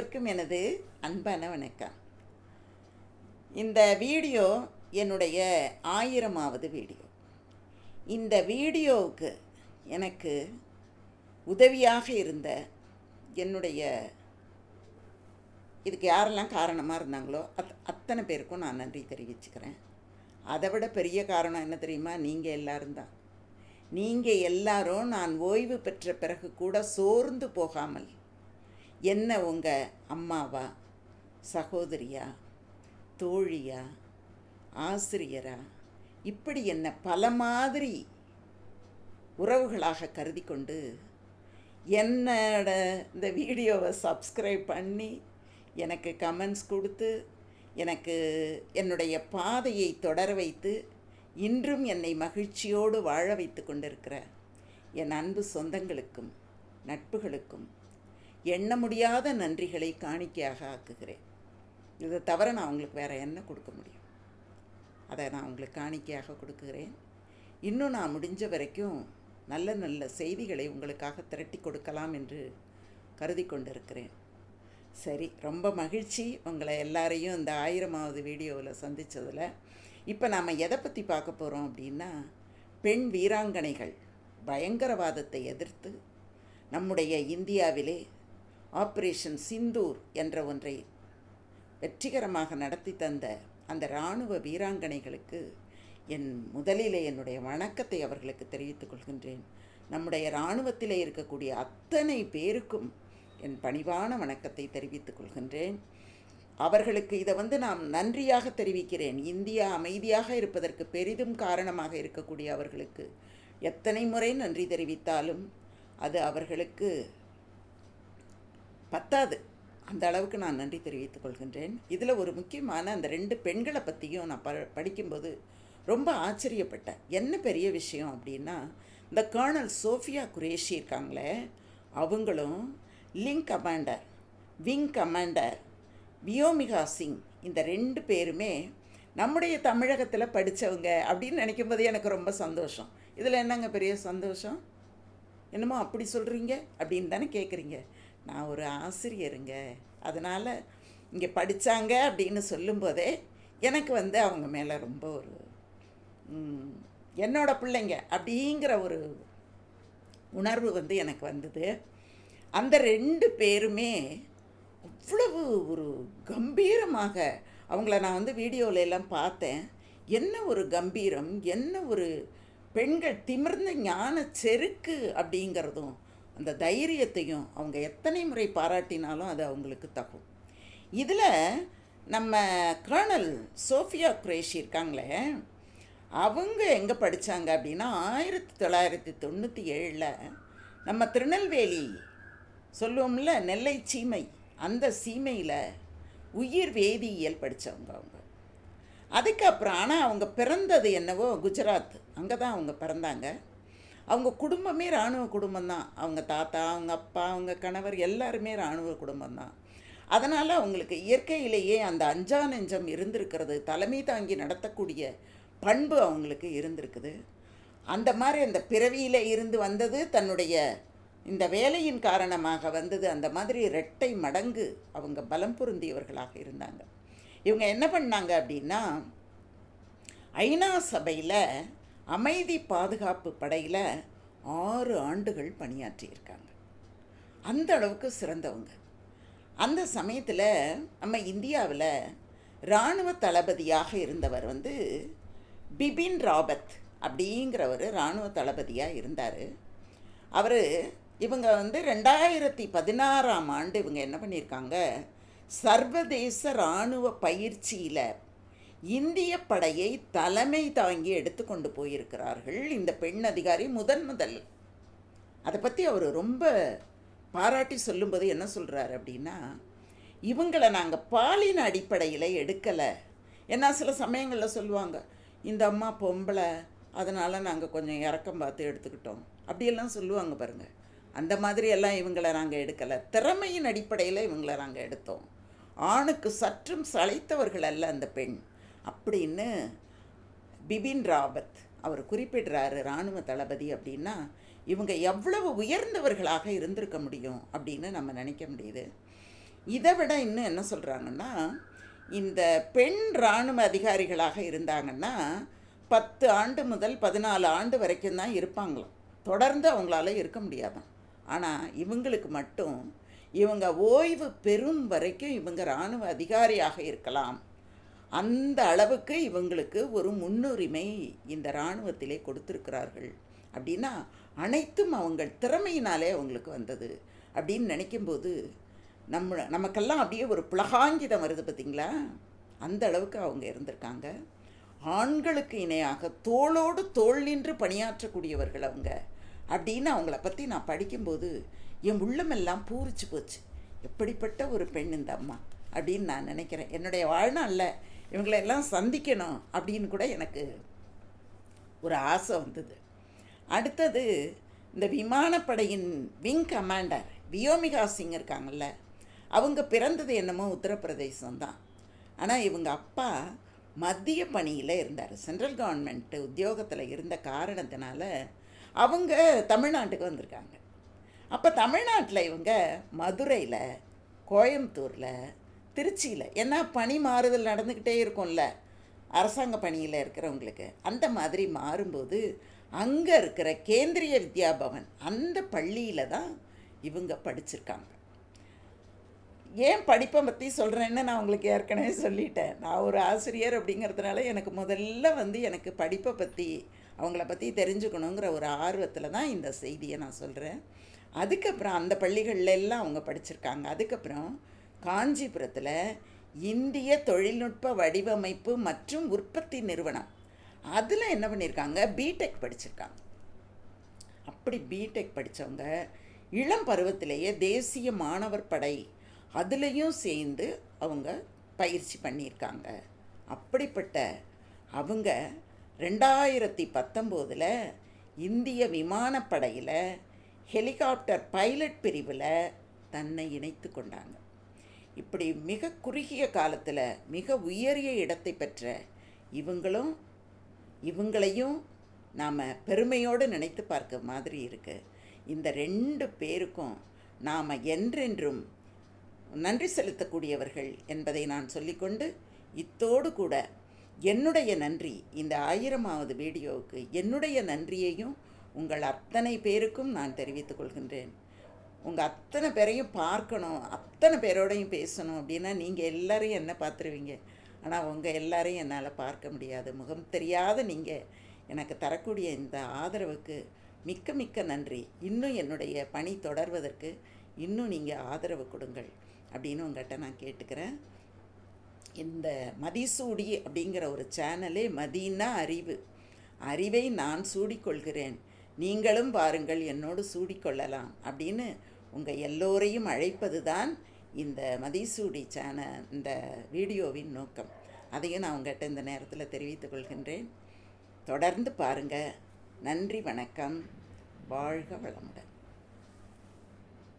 அனைவருக்கும் எனது அன்பான வணக்கம். இந்த வீடியோ என்னுடைய ஆயிரமாவது வீடியோ. இந்த வீடியோவுக்கு எனக்கு உதவியாக இருந்த என்னுடைய இதுக்கு யாரெல்லாம் காரணமாக இருந்தாங்களோ அத் அத்தனை பேருக்கும் நான் நன்றி தெரிவிச்சுக்கிறேன். அதை விட பெரிய காரணம் என்ன தெரியுமா? நீங்கள் எல்லோரும் தான். நீங்கள் எல்லாரும் நான் ஓய்வு பெற்ற பிறகு கூட சோர்ந்து போகாமல் என்ன உங்கள் அம்மாவா? சகோதரியா? தோழியா? ஆசிரியரா? இப்படி என்ன பல மாதிரி உறவுகளாக கருதி கொண்டு என்னோட இந்த வீடியோவை சப்ஸ்கிரைப் பண்ணி எனக்கு கமெண்ட்ஸ் கொடுத்து எனக்கு என்னுடைய பாதையை தொடர வைத்து இன்றும் என்னை மகிழ்ச்சியோடு வாழ வைத்து கொண்டிருக்கிற என் அன்பு சொந்தங்களுக்கும் நட்புகளுக்கும் எண்ண முடியாத நன்றிகளை காணிக்கையாக ஆக்குகிறேன். இதை தவிர நான் உங்களுக்கு வேறு என்ன கொடுக்க முடியும்? அதை நான் உங்களுக்கு காணிக்கையாக கொடுக்குறேன் இன்னும் நான் முடிஞ்ச வரைக்கும் நல்ல நல்ல செய்திகளை உங்களுக்காக திரட்டி கொடுக்கலாம் என்று கருதி கொண்டிருக்கிறேன். சரி ரொம்ப மகிழ்ச்சி உங்களை எல்லாரையும் இந்த ஆயிரமாவது வீடியோவில் சந்தித்ததில் இப்போ நாம் எதை பற்றி பார்க்க போகிறோம் அப்படின்னா பெண் வீராங்கனைகள் பயங்கரவாதத்தை எதிர்த்து நம்முடைய இந்தியாவிலே ஆப்ரேஷன் சிந்தூர் என்ற ஒன்றை வெற்றிகரமாக நடத்தி தந்த அந்த இராணுவ வீராங்கனைகளுக்கு என் முதலிலே என்னுடைய வணக்கத்தை அவர்களுக்கு தெரிவித்துக் கொள்கின்றேன். நம்முடைய இராணுவத்திலே இருக்கக்கூடிய அத்தனை பேருக்கும் என் பணிவான வணக்கத்தை தெரிவித்துக் கொள்கின்றேன். அவர்களுக்கு இதை வந்து நான் நன்றியாக தெரிவிக்கிறேன். இந்தியா அமைதியாக இருப்பதற்கு பெரிதும் காரணமாக இருக்கக்கூடிய அவர்களுக்கு எத்தனை முறை நன்றி தெரிவித்தாலும் அது அவர்களுக்கு பத்தாது. அந்த அளவுக்கு நான் நன்றி தெரிவித்துக் கொள்கின்றேன். இதில் ஒரு முக்கியமான அந்த ரெண்டு பெண்களை பற்றியும் நான் ப படிக்கும்போது ரொம்ப ஆச்சரியப்பட்டேன். என்ன பெரிய விஷயம் அப்படின்னா இந்த கர்னல் சோஃபியா குரேஷி இருக்காங்களே அவங்களும் link commander wing commander Vyomika Singh இந்த ரெண்டு பேருமே நம்முடைய தமிழகத்தில் படித்தவங்க அப்படின்னு நினைக்கும் போது எனக்கு ரொம்ப சந்தோஷம். இதில் என்னங்க பெரிய சந்தோஷம்? என்னமோ அப்படி சொல்கிறீங்க அப்படின்னு தானே கேட்குறீங்க நான் ஒரு ஆசிரியருங்க. அதனால் இங்கே படித்தாங்க அப்படின்னு சொல்லும்போதே எனக்கு வந்து அவங்க மேலே ரொம்ப ஒரு என்னோட பிள்ளைங்க அப்படிங்கிற ஒரு உணர்வு வந்து எனக்கு வந்தது. அந்த ரெண்டு பேருமே அவ்வளவு ஒரு கம்பீரமாக அவங்கள நான் வந்து வீடியோவில் எல்லாம் பார்த்தேன். என்ன ஒரு கம்பீரம் என்ன ஒரு பெண்கள் திமிர்ந்த ஞான செருக்கு அப்படிங்கிறதும் அந்த தைரியத்தையும் அவங்க எத்தனை முறை பாராட்டினாலும் அது அவங்களுக்கு தகும். இதில் நம்ம கர்னல் சோஃபியா குரேஷி இருக்காங்களே அவங்க எங்கே படித்தாங்க அப்படின்னா ஆயிரத்தி தொள்ளாயிரத்தி தொண்ணூற்றி ஏழில் நம்ம திருநெல்வேலி சொல்லுவோம்ல நெல்லை சீமை அந்த சீமையில் உயிர் வேதியியல் படித்தவங்க அவங்க. அதுக்கப்புறம் ஆனால் அவங்க பிறந்தது என்னவோ குஜராத் அங்கே தான் அவங்க பிறந்தாங்க. அவங்க குடும்பமே இராணுவ குடும்பம் தான் அவங்க தாத்தா அவங்க அப்பா அவங்க கணவர் எல்லாருமே இராணுவ குடும்பம் தான் அதனால் அவங்களுக்கு இயற்கையிலேயே அந்த அஞ்சா நெஞ்சம் இருந்திருக்கிறது தலைமை தாங்கி நடத்தக்கூடிய பண்பு அவங்களுக்கு இருந்திருக்குது. அந்த மாதிரி அந்த பிறவியில் இருந்து வந்தது தன்னுடைய இந்த வேலையின் காரணமாக வந்தது. அந்த மாதிரி இரட்டை மடங்கு அவங்க பலம் பொருந்தியவர்களாக இருந்தாங்க. இவங்க என்ன பண்ணாங்க அப்படின்னா ஐநா சபையில் அமைதி பாதுகாப்பு படையில் ஆறு ஆண்டுகள் பணியாற்றியிருக்காங்க. அந்த அளவுக்கு சிறந்தவங்க. அந்த சமயத்தில் நம்ம இந்தியாவில் இராணுவ தளபதியாக இருந்தவர் வந்து பிபின் ராபத் அப்படிங்கிறவர் இராணுவ தளபதியாக இருந்தார். அவர் இவங்க வந்து ரெண்டாயிரத்தி பதினாறாம் ஆண்டு இவங்க என்ன பண்ணியிருக்காங்க? சர்வதேச இராணுவ பயிற்சியில் இந்திய படையை தலைமை தாங்கி எடுத்துக்கொண்டு போயிருக்கிறார்கள் இந்த பெண் அதிகாரி முதன் முதல். அதை பற்றி அவர் ரொம்ப பாராட்டி சொல்லும்போது என்ன சொல்கிறாரு அப்படின்னா இவங்களை நாங்கள் பாலின அடிப்படையில் எடுக்கலை. ஏன்னா சில சமயங்களில் சொல்லுவாங்க இந்த அம்மா பொம்பளை அதனால் நாங்கள் கொஞ்சம் இறக்கம் பார்த்து எடுத்துக்கிட்டோம். அப்படியெல்லாம் சொல்லுவாங்க பாருங்கள் அந்த மாதிரியெல்லாம் இவங்களை நாங்கள் எடுக்கலை. திறமையின் அடிப்படையில் இவங்களை நாங்கள் எடுத்தோம். ஆணுக்கு சற்றும் சளைத்தவர்கள் அல்ல அந்த பெண். அப்படின்னு பிபின் ராவத் அவர் குறிப்பிடுறாரு இராணுவ தளபதி அப்படின்னா இவங்க எவ்வளவு உயர்ந்தவர்களாக இருந்திருக்க முடியும் அப்படின்னு நம்ம நினைக்க முடியுது. இதை விட இன்னும் என்ன சொல்கிறாங்கன்னா இந்த பெண் இராணுவ அதிகாரிகளாக இருந்தாங்கன்னா பத்து ஆண்டு முதல் பதினாலு ஆண்டு வரைக்கும் தான் இருப்பாங்களாம். தொடர்ந்து அவங்களால இருக்க முடியாதான். ஆனால் இவங்களுக்கு மட்டும் இவங்க ஓய்வு பெறும் வரைக்கும் இவங்க இராணுவ அதிகாரியாக இருக்கலாம். அந்த அளவுக்கு இவங்களுக்கு ஒரு முன்னுரிமை இந்த இராணுவத்திலே கொடுத்துருக்கிறார்கள். அப்படின்னா அனைத்தும் அவங்க திறமையினாலே அவங்களுக்கு வந்தது. அப்படின்னு நினைக்கும்போது நம்ம நமக்கெல்லாம் அப்படியே ஒரு புலகாங்கிதம் வருது பார்த்திங்களா? அந்த அளவுக்கு அவங்க இருந்திருக்காங்க. ஆண்களுக்கு இணையாக தோளோடு தோல் நின்று பணியாற்றக்கூடியவர்கள் அவங்க. அப்படின்னு அவங்கள பற்றி நான் படிக்கும்போது என் உள்ளமெல்லாம் பூரிச்சு போச்சு. எப்படிப்பட்ட ஒரு பெண் இந்த அம்மா? அப்படின்னு நான் நினைக்கிறேன். என்னுடைய வாழ்நாளில் இவங்களெல்லாம் சந்திக்கணும் அப்படின்னு கூட எனக்கு ஒரு ஆசை வந்தது. அடுத்தது இந்த விமானப்படையின் விங் கமாண்டர் வியோமிகா சிங் இருக்காங்கல்ல அவங்க பிறந்தது என்னமோ உத்தரப்பிரதேசம் தான் ஆனால் இவங்க அப்பா மத்திய பணியில் இருந்தார். சென்ட்ரல் கவர்மெண்ட் உத்தியோகத்தில் இருந்த காரணத்தினால அவங்க தமிழ்நாட்டுக்கு வந்திருக்காங்க. அப்போ தமிழ்நாட்டில் இவங்க மதுரையில் கோயம்புத்தூரில் திருச்சியில். ஏன்னா பணி மாறுதல் நடந்துக்கிட்டே இருக்கும்ல. அரசாங்க பணியில் இருக்கிறவங்களுக்கு. அந்த மாதிரி மாறும்போது அங்கே இருக்கிற கேந்திரிய வித்யாபவன் அந்த பள்ளியில் தான் இவங்க படிச்சிருக்காங்க. ஏன் படிப்பை பற்றி சொல்கிறேன்னு நான் உங்களுக்கு ஏற்கனவே சொல்லிட்டேன். நான் ஒரு ஆசிரியர் அப்படிங்கிறதுனால எனக்கு முதல்ல வந்து எனக்கு படிப்பை பற்றி அவங்கள பற்றி தெரிஞ்சுக்கணுங்கிற ஒரு ஆர்வத்தில் தான் இந்த செய்தியை நான் சொல்கிறேன் அதுக்கப்புறம் அந்த பள்ளிகள்ல எல்லாம் அவங்க படிச்சிருக்காங்க. அதுக்கப்புறம் காஞ்சிபுரத்தில் இந்திய தொழில்நுட்ப வடிவமைப்பு மற்றும் உற்பத்தி நிறுவனம். அதில் என்ன பண்ணியிருக்காங்க பிடெக் படிச்சிருக்காங்க. அப்படி பிடெக் படித்தவங்க இளம் பருவத்திலேயே தேசிய மாணவர் படை அதுலேயும் சேர்ந்து அவங்க பயிற்சி பண்ணியிருக்காங்க. அப்படிப்பட்ட அவங்க ரெண்டாயிரத்தி பத்தொம்போதில் இந்திய விமானப்படையில் ஹெலிகாப்டர் பைலட் பிரிவில் தன்னை இணைத்து கொண்டாங்க. இப்படி மிக குறுகிய காலத்தில் மிக உயரிய இடத்தை பெற்ற இவங்களும் இவங்களையும் நாம் பெருமையோடு நினைத்து பார்க்க மாதிரி இருக்குது இந்த ரெண்டு பேருக்கும் நாம் என்றென்றும் நன்றி செலுத்தக்கூடியவர்கள் என்பதை நான் சொல்லிக்கொண்டு இத்தோடு கூட என்னுடைய நன்றி இந்த ஆயிரமாவது வீடியோவுக்கு என்னுடைய நன்றியையும் உங்கள் அத்தனை பேருக்கும் நான் தெரிவித்துக் கொள்கின்றேன். உங்கள் அத்தனை பேரையும் பார்க்கணும் அத்தனை பேரோடையும் பேசணும் அப்படின்னா நீங்கள் எல்லாரையும் என்ன பார்த்துருவீங்க? ஆனால் உங்கள் எல்லாரையும் என்னால் பார்க்க முடியாது. முகம் தெரியாத நீங்கள் எனக்கு தரக்கூடிய இந்த ஆதரவுக்கு மிக்க மிக்க நன்றி. இன்னும் என்னுடைய பணி தொடர்வதற்கு இன்னும் நீங்கள் ஆதரவு கொடுங்கள் அப்படின்னு உங்கள்கிட்ட நான் கேட்டுக்கிறேன். இந்த மதிசூடி அப்படிங்கிற ஒரு சேனலே மதினா அறிவு. அறிவை நான் சூடிக்கொள்கிறேன். நீங்களும் பாருங்கள் என்னோடு சூடிக்கொள்ளலாம் அப்படின்னு உங்கள் எல்லோரையும் அழைப்பது தான் இந்த மதிசூடி சேனல் இந்த வீடியோவின் நோக்கம். அதையும் நான் உங்கள்கிட்ட இந்த நேரத்தில் தெரிவித்துக் கொள்கின்றேன். தொடர்ந்து பாருங்கள் நன்றி வணக்கம். வாழ்க வளமுடன்.